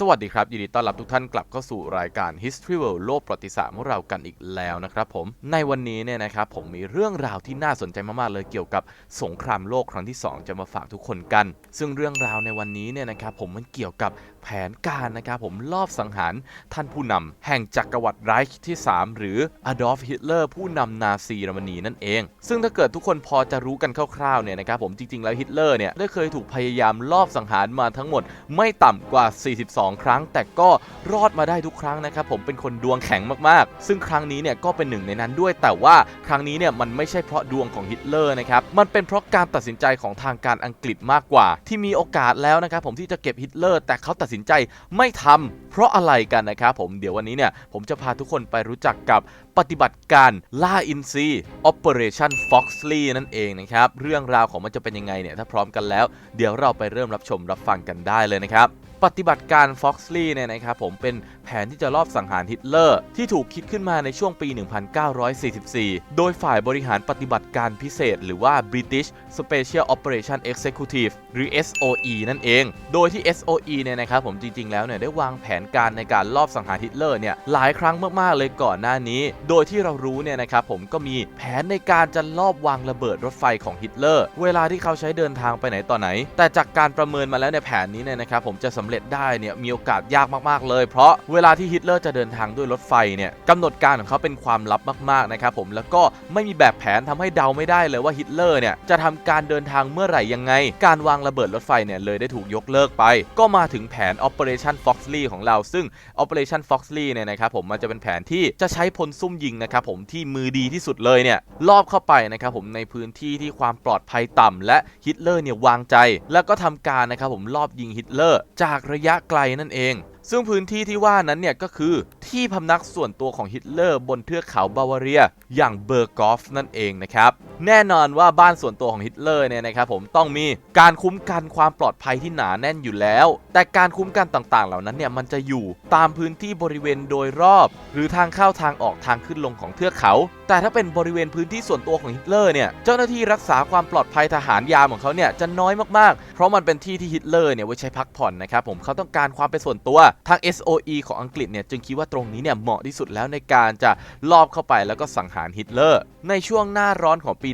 สวัสดีครับ ยินดีต้อนรับทุกท่านกลับเข้าสู่รายการ History World โลกประวัติศาสตร์ของเรากันอีกแล้วนะครับผมในวันนี้เนี่ยนะครับผมมีเรื่องราวที่น่าสนใจมาก ๆ เลยเกี่ยวกับสงครามโลกครั้งที่ 2 จะมาฝากทุกคนกัน ซึ่งเรื่องราวในวันนี้เนี่ยนะครับผมมันเกี่ยวกับแผนการนะครับผมลอบสังหารท่านผู้นำแห่งจักรวรรดิไรช์ที่ 3 หรืออดอล์ฟฮิตเลอร์ผู้นำนาซีเยอรมนีนั่นเอง ซึ่งถ้าเกิดทุกคนพอจะรู้กันคร่าวๆเนี่ยนะครับผมจริงๆแล้วฮิตเลอร์เนี่ยได้เคยถูกพยายามลอบสังหารมาทั้งหมดไม่ต่ำกว่า 42ครั้ง แต่ก็รอดมาได้ทุกครั้งนะครับผมเป็นคนดวงแข็งมากๆ ซึ่งครั้งนี้เนี่ยก็เป็นหนึ่งในนั้นด้วย แต่ว่าครั้งนี้เนี่ยมันไม่ใช่เพราะดวงของฮิตเลอร์นะครับมันเป็นเพราะการตัดสินใจของทางการอังกฤษมากกว่า ที่มีโอกาสแล้วนะครับผมที่จะเก็บฮิตเลอร์ แต่เขาตัดสินใจไม่ทำเพราะอะไรกันนะครับผมเดี๋ยววันนี้เนี่ยผมจะพาทุกคนไปรู้จักกับปฏิบัติการล่าอินซี Operation Foxley นั่นเองนะครับ เรื่องราวของมันจะเป็นยังไงเนี่ย ถ้าพร้อมกันแล้ว เดี๋ยวเราไปเริ่มรับชมรับฟังกันได้เลยนะครับ ปฏิบัติการ Foxley เนี่ยนะครับผมเป็นแผนที่จะลอบสังหารฮิตเลอร์ ที่ถูกคิดขึ้นมาในช่วงปี 1944 โดยฝ่ายบริหารปฏิบัติการพิเศษ หรือว่า British Special Operation Executive หรือ SOE นั่นเอง โดยที่ SOE เนี่ยนะครับผมจริง ๆ แล้วเนี่ยได้วางแผนการในการลอบสังหารฮิตเลอร์เนี่ยหลายครั้งมาก ๆ เลยก่อนหน้านี้ โดยที่เรารู้เนี่ยนะครับผมก็มีแผนในการจะลอบวางระเบิดรถไฟของฮิตเลอร์ เวลาที่เขาใช้เดินทางไปไหนต่อไหน แต่จากการประเมินมาแล้วในยแผนนี้เนี่ยนะครับผมจะสำเร็จได้เนี่ยมีโอกาสยากมากๆเลย เพราะเวลาที่ฮิตเลอร์จะเดินทางด้วยรถไฟเนี่ยกำหนดการของเขาเป็นความลับมากๆนะครับผมแล้วก็ไม่มีแบบแผนทำให้เดาไม่ได้เลยว่าฮิตเลอร์เนี่ยจะทำการเดินทางเมื่อไหร่ยังไง การวางระเบิดรถไฟเนี่ยเลยได้ถูกยกเลิกไป ก็มาถึงแผน Operation Foxley ของเราซึ่ง Operation Foxley เนี่ยนะครับผมมันจะเป็นแผนที่จะใช้พลซุ่มยิงนะครับผมที่มือดีที่สุดเลยเนี่ยลอบเข้าไปนะครับผมในพื้นที่ที่ความปลอดภัยต่ำและฮิตเลอร์เนี่ยวางใจ แล้วก็ทำการนะครับผมลอบยิงฮิตเลอร์จากระยะไกลนั่นเอง ซึ่งพื้นที่ที่ว่านั้นเนี่ยก็คือที่พำนักส่วนตัวของฮิตเลอร์บนเทือกเขาบาวาเรีย อย่างเบอร์กอฟนั่นเองนะครับ แน่นอนว่าบ้านส่วนตัวของฮิตเลอร์เนี่ยนะครับผมต้องมีการคุ้มกันความปลอดภัยที่หนาแน่นอยู่แล้ว แต่การคุ้มกันต่างๆ เหล่านั้นเนี่ยมันจะอยู่ตามพื้นที่บริเวณโดยรอบ หรือทางเข้าทางออกทางขึ้นลงของเทือกเขา แต่ถ้าเป็นบริเวณพื้นที่ส่วนตัวของฮิตเลอร์เนี่ยเจ้าหน้าที่รักษาความปลอดภัยทหารยามของเขาเนี่ยจะน้อยมากๆ เพราะมันเป็นที่ที่ฮิตเลอร์เนี่ยไว้ใช้พักผ่อนนะครับผมเขาต้องการความเป็นส่วนตัวทาง SOE ของอังกฤษเนี่ยจึงคิดว่าตรงนี้เนี่ยเหมาะที่สุดแล้วในการจะลอบเข้าไปแล้วก็สังหารฮิตเลอร์ ในช่วงหน้าร้อนของปี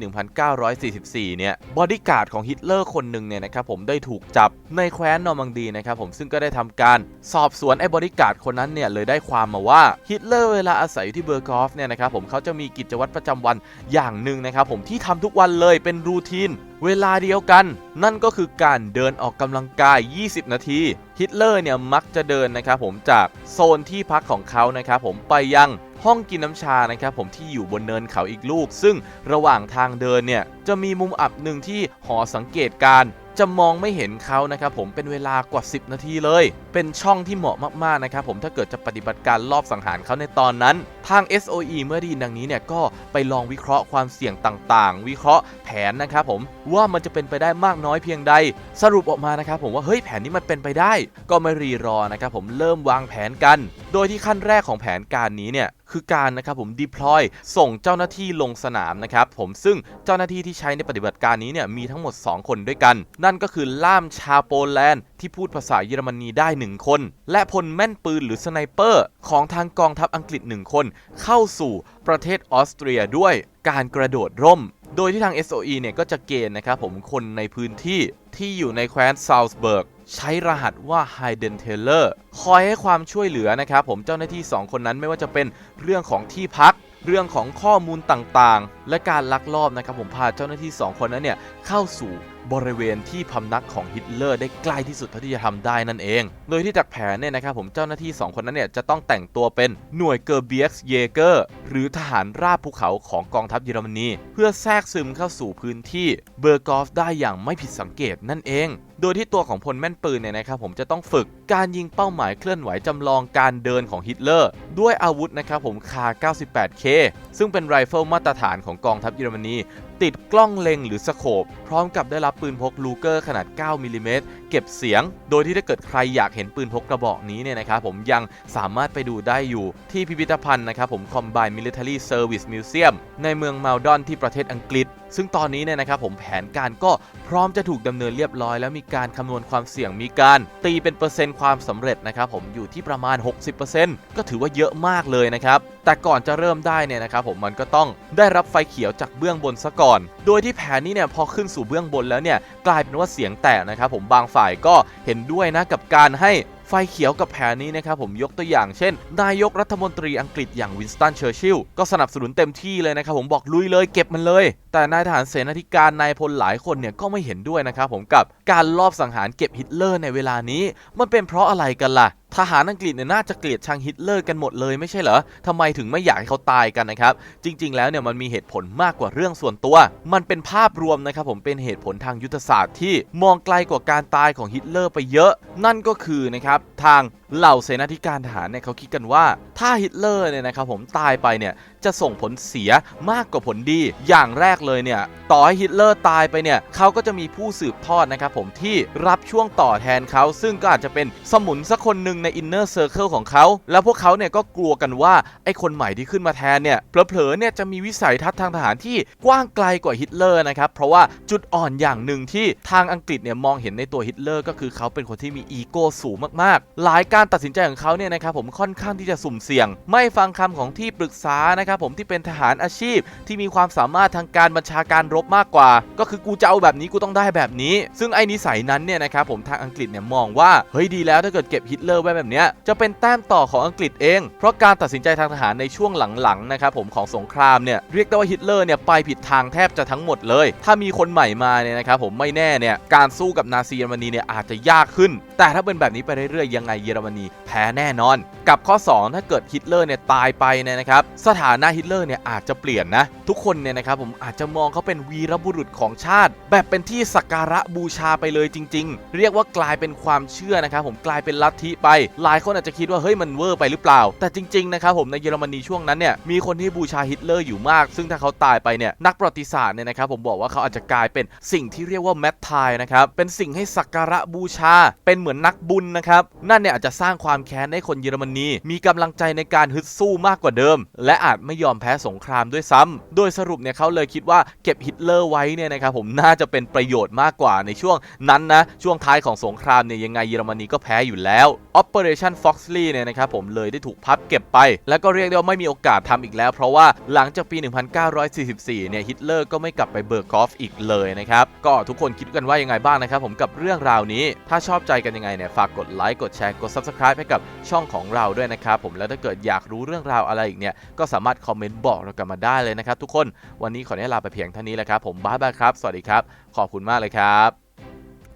1944 เนี่ยบอดี้การ์ดของฮิตเลอร์คนหนึ่งเนี่ยนะครับผมได้ถูกจับในแคว้นนอร์มังดีนะครับผมซึ่งก็ได้ทำการสอบสวนไอ้บอดี้การ์ดคนนั้นเนี่ยเลยได้ความมาว่าฮิตเลอร์เวลาอาศัยอยู่ที่เบอร์กอฟเนี่ยนะครับผมเขาจะมีกิจวัตรประจำวันอย่างหนึ่งนะครับผมที่ทำทุกวันเลยเป็นรูทีน เวลาเดียวกัน นั่นก็คือการเดินออกกำลังกาย 20 นาที ฮิตเลอร์เนี่ยมักจะเดินนะครับผมจากโซนที่พักของเขานะครับผมไปยังห้องกินน้ำชานะครับผมที่อยู่บนเนินเขาอีกลูก ซึ่งระหว่างทางเดินเนี่ยจะมีมุมอับหนึ่งที่หอสังเกตการณ์ จะมองไม่เห็นเขานะครับผมเป็นเวลากว่า 10 นาทีเลย เป็นช่องที่เหมาะมากๆนะครับผมถ้าเกิดจะปฏิบัติการลอบสังหารเขาในตอนนั้น ทาง SOE เมื่อดีดังนี้เนี่ยก็ไปลองวิเคราะห์ความเสี่ยงต่างๆ วิเคราะห์แผนนะครับผมว่ามันจะเป็นไปได้มากน้อยเพียงใด สรุปออกมานะครับผมว่าเฮ้ยแผนนี้มันเป็นไปได้ ก็ไม่รีรอนะครับผมเริ่มวางแผนกัน โดยที่ขั้นแรกของแผนการนี้เนี่ยคือการนะครับผม deploy ส่งเจ้าหน้าที่ลงสนามนะครับผมซึ่งเจ้าหน้าที่ที่ใช้ในปฏิบัติการนี้เนี่ยมีทั้งหมด 2 คนด้วยกันนั่นก็คือล่ามชาวโปแลนด์ที่พูดภาษาเยอรมนีได้ 1 คน และพลแม่นปืนหรือสไนเปอร์ ของทางกองทัพอังกฤษ 1 คน เข้าสู่ประเทศออสเตรียด้วยการกระโดดร่ม โดยที่ทาง SOE เนี่ยก็จะเกณฑ์นะครับผมคนในพื้นที่ที่อยู่ในแคว้นซาวส์เบิร์กใช้รหัสว่า Hayden Taylor คอยให้ความช่วยเหลือนะครับผมเจ้าหน้าที่ 2 คนนั้นไม่ว่าจะเป็นเรื่องของที่พัก เรื่องของข้อมูลต่างๆ และการลักลอบนะครับผมพาเจ้าหน้าที่ 2 คนนั้นเนี่ยเข้าสู่ บริเวณที่พำนักของฮิตเลอร์ได้ใกล้ที่สุดเท่าที่จะทำได้นั่นเอง โดยที่จากแผนเนี่ยนะครับผมเจ้าหน้าที่ 2 คนนั้นเนี่ยจะต้องแต่งตัวเป็นหน่วยเกอร์เบียกเยเกอร์หรือทหารราบภูเขาของกองทัพเยอรมนี เพื่อแทรกซึมเข้าสู่พื้นที่เบอร์กอฟได้อย่างไม่ผิดสังเกตนั่นเอง โดยที่ตัวของพลแม่นปืนเนี่ยนะครับผมจะต้องฝึกการยิงเป้าหมายเคลื่อนไหวจำลองการเดินของฮิตเลอร์ ด้วยอาวุธนะครับผมคา 98K ซึ่งเป็นไรเฟิลมาตรฐานของกองทัพเยอรมนี ติดกล้องเล็งหรือสโคปพร้อมกับได้รับปืนพกลูเกอร์ขนาด 9มิลลิเมตรเก็บเสียง โดยที่ถ้าเกิดใครอยากเห็นปืนพกกระบอกนี้เนี่ยนะครับผมยังสามารถไปดูได้อยู่ที่พิพิธภัณฑ์นะครับผม Combined Military Service Museum ในเมืองมาลดอนที่ประเทศอังกฤษ ซึ่งตอนนี้เนี่ยนะครับผมแผนการก็พร้อมจะถูกดำเนินเรียบร้อย แล้วมีการคำนวณความเสี่ยงมีการ ตีเป็นเปอร์เซ็นต์ความสำเร็จนะครับผมอยู่ที่ประมาณ 60%ก็ถือว่าเยอะมากเลยนะครับแต่ก่อนจะเริ่มได้เนี่ยนะครับผมมันก็ต้องได้รับไฟเขียวจากเบื้องบนซะก่อน โดยที่แผนนี้เนี่ยพอขึ้นสู่เบื้องบนแล้วเนี่ยกลายเป็นว่าเสียงแตกนะครับผมบางฝ่ายก็เห็นด้วยนะกับการให้ ไฟเขียวกับแผนนี้นะครับผมยกตัวอย่างเช่น นายกรัฐมนตรีอังกฤษอย่างวินสตันเชอร์ชิลล์ก็สนับสนุนเต็มที่เลยนะครับผมบอกลุยเลยเก็บมันเลย แต่นายทหารเสนาธิการนายพลหลายคนเนี่ยก็ไม่เห็นด้วยนะครับผมกับการลอบสังหารเก็บฮิตเลอร์ในเวลานี้ มันเป็นเพราะอะไรกันล่ะ ทหารอังกฤษเนี่ยน่าจะเกลียดชังฮิตเลอร์กันหมดเลยไม่ใช่เหรอทำไมถึงไม่อยากให้เขาตายกันนะครับ จริง ๆ แล้วเนี่ยมันมีเหตุผลมากกว่าเรื่องส่วนตัว มันเป็นภาพรวมนะครับผมเป็นเหตุผลทางยุทธศาสตร์ที่มองไกลกว่าการตายของฮิตเลอร์ไปเยอะ นั่นก็คือนะครับทางเหล่าเสนาธิการทหารเนี่ยเขาคิดกันว่าถ้าฮิตเลอร์เนี่ยนะครับผมตายไปเนี่ย จะส่งผลเสียมากกว่าผลดี อย่างแรกเลยเนี่ยต่อให้ฮิตเลอร์ตายไปเนี่ยเขาก็จะมีผู้สืบทอดนะครับผมที่รับช่วงต่อแทนเขาซึ่งก็อาจจะเป็นสมุนสักคนหนึ่งในอินเนอร์เซอร์เคิลของเขาแล้วพวกเขาเนี่ยก็กลัวกันว่าไอ้คนใหม่ที่ขึ้นมาแทนเนี่ยเผลอๆเนี่ยจะมีวิสัยทัศน์ทางทหารที่กว้างไกลกว่าฮิตเลอร์นะครับเพราะว่าจุดอ่อนอย่างหนึ่งที่ทางอังกฤษเนี่ยมองเห็นในตัวฮิตเลอร์ก็คือเขาเป็นคนที่มีอีโก้สูงมากๆ หลายการตัดสินใจของเขาเนี่ยนะครับผมค่อนข้างที่จะสุ่มเสี่ยง ไม่ฟังคำของที่ปรึกษานะครับผมที่เป็นทหารอาชีพที่มีความสามารถทางการบัญชาการรบมากกว่า ก็คือกูจะเอาแบบนี้กูต้องได้แบบนี้ ซึ่งไอ้นิสัยนั้นเนี่ยนะครับผมทางอังกฤษเนี่ยมองว่าเฮ้ยดีแล้วถ้าเกิดเก็บฮิตเลอร์ไว้แบบเนี้ยจะเป็นแต้มต่อของอังกฤษเอง เพราะการตัดสินใจทางทหารในช่วงหลังๆนะครับผมของสงครามเนี่ยเรียกได้ว่าฮิตเลอร์เนี่ยไปผิดทางแทบจะทั้งหมดเลย ถ้ามีคนใหม่มาเนี่ยนะครับผมไม่แน่เนี่ยการสู้กับนาซีเยอรมนีเนี่ยอาจจะยากขึ้น แต่ถ้าเป็นแบบนี้ไปเรื่อยๆยังไงเยอรมนีแพ้แน่นอน กับข้อ 2 ถ้าเกิดฮิตเลอร์เนี่ยตายไปเนี่ยนะครับสถานะฮิตเลอร์เนี่ยอาจจะเปลี่ยนนะ ทุกคนเนี่ยนะครับผมอาจจะมองเขาเป็นวีรบุรุษของชาติ แบบเป็นที่สักการะบูชาไปเลยจริง ๆ เรียกว่ากลายเป็นความเชื่อนะครับผมกลายเป็นลัทธิไป หลายคนอาจจะคิดว่าเฮ้ยมันเวอร์ไปหรือเปล่า แต่จริงๆนะครับผมในเยอรมนีช่วงนั้นเนี่ยมีคนที่บูชาฮิตเลอร์อยู่มาก ซึ่งถ้าเขาตายไปเนี่ยนักประวัติศาสตร์เนี่ยนะครับผมบอกว่าเขาอาจจะกลายเป็นสิ่งที่เรียกว่าแมทไทนะครับเป็นสิ่งให้สักการะบูชา เป็นเหมือนนักบุญนะครับนั่นเนี่ยอาจจะสร้างความแค้นให้คนเยอรมนีมีกำลังใจในการฮึดสู้มากกว่าเดิม และอาจไม่ยอมแพ้สงครามด้วยซ้ำโดยสรุปเนี่ยเขาเลยคิดว่าเก็บฮิตเลอร์ไว้เนี่ยนะครับผมน่าจะเป็นประโยชน์มากกว่าในช่วงนั้นนะช่วงท้ายของสงครามเนี่ยยังไงเยอรมนีก็แพ้อยู่แล้ว Operation Foxley เนี่ยนะครับผมเลยได้ถูกพับเก็บไป แล้วก็เรียกได้ว่าไม่มีโอกาสทำอีกแล้ว เพราะว่าหลังจากปี 1944 เนี่ยฮิตเลอร์ก็ไม่กลับไปเบิร์กอฟอีกเลยนะครับก็ทุกคนคิดกันว่ายังไงบ้างนะครับผมกับเรื่องราวนี้ ถ้าชอบใจกันยังไงเนี่ยฝากกดไลค์กดแชร์กด Subscribe ให้กับช่องของเราด้วยนะครับผมแล้วถ้าเกิดอยากรู้เรื่องราวอะไรอีกเนี่ยก็สามารถคอมเมนต์บอกเรากลับมาได้เลยนะครับทุกคนวันนี้ขออนุญาตลาไปเพียงเท่านี้แหละครับผมบ๊ายบายครับ สวัสดีครับ ขอบคุณมากเลยครับ